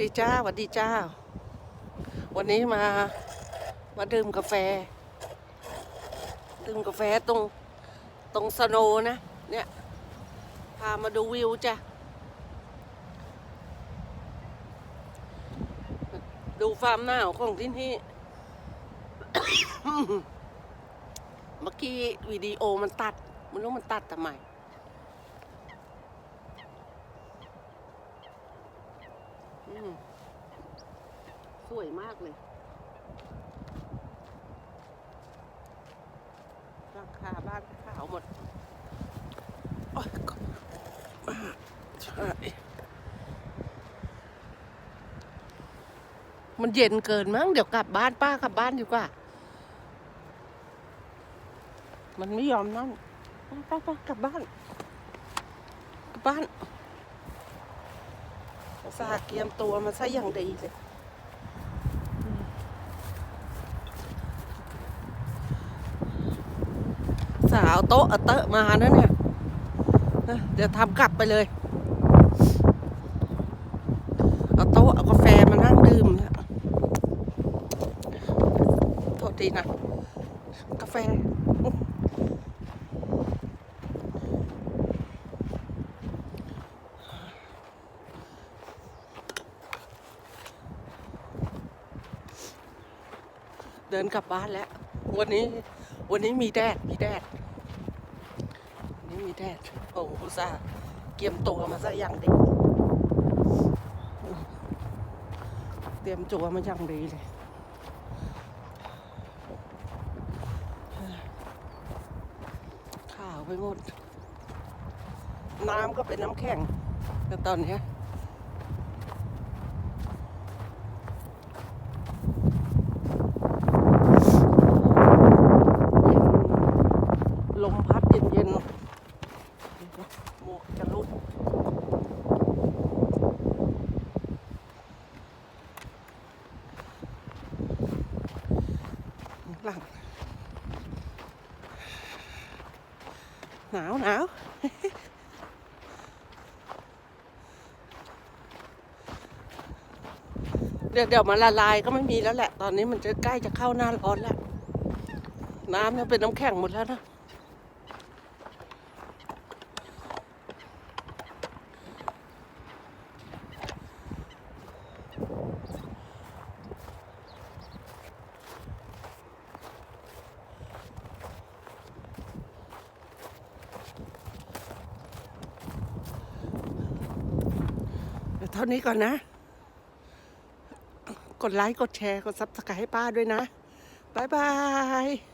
ดีจ้าสวัสดีจ้า วันนี้มา มาดื่มกาแฟ ดื่มกาแฟตรง ตรงสโนนะ เนี่ย พามาดูวิวจ้ะ ดูฟาร์มหนาวของที่นี่ เมื่อกี้วิดีโอมันตัดไม่รู้มันตัดทำไม สวยมากเลย ราคาบ้านขาวหมดโอ๊ยก็ใช่มันเย็นเกินมั้งเดี๋ยวกลับบ้านป้ากลับบ้านดีกว่า มันไม่ยอมนั่งไปไปกลับบ้าน กลับบ้าน ตสาห์เตรียมตัวมาซะอย่างดีเลยสาวโต๊ะเอาเตอะมานะเนี่ยนะเดี๋ยวทำกลับไปเลย เอาโต๊ะเอากาแฟมานั่งดื่มเนี่ยโทษทีนะ กาแฟ เดินกลับบ้านแล้ว วันนี้วันนี้มีแดดมีแดดนนี้มีแดดโอ้อุตส่าห์เตรียมตัวมาซะอย่างดีเตรียมตัวมาอย่างดีเลยข่าวไปหมด น้ำก็เป็นน้ำแข็งแต่ตอนนี้ย ลมพัดเย็นๆหมวกจะลุด หลัง หนาวหนาวเดี๋ยวเดี๋ยวมันละลายก็ไม่มีแล้วแหละ ตอนนี้มันจะใกล้จะเข้าหน้าร้อนแล้ว น้ำเนี่ยเป็นน้ำแข็งหมดแล้วนะ ท่านี้ก่อนนะ กดไลค์ กดแชร์ กดซับสไครต์ให้ป้าด้วยนะ บ๊ายบาย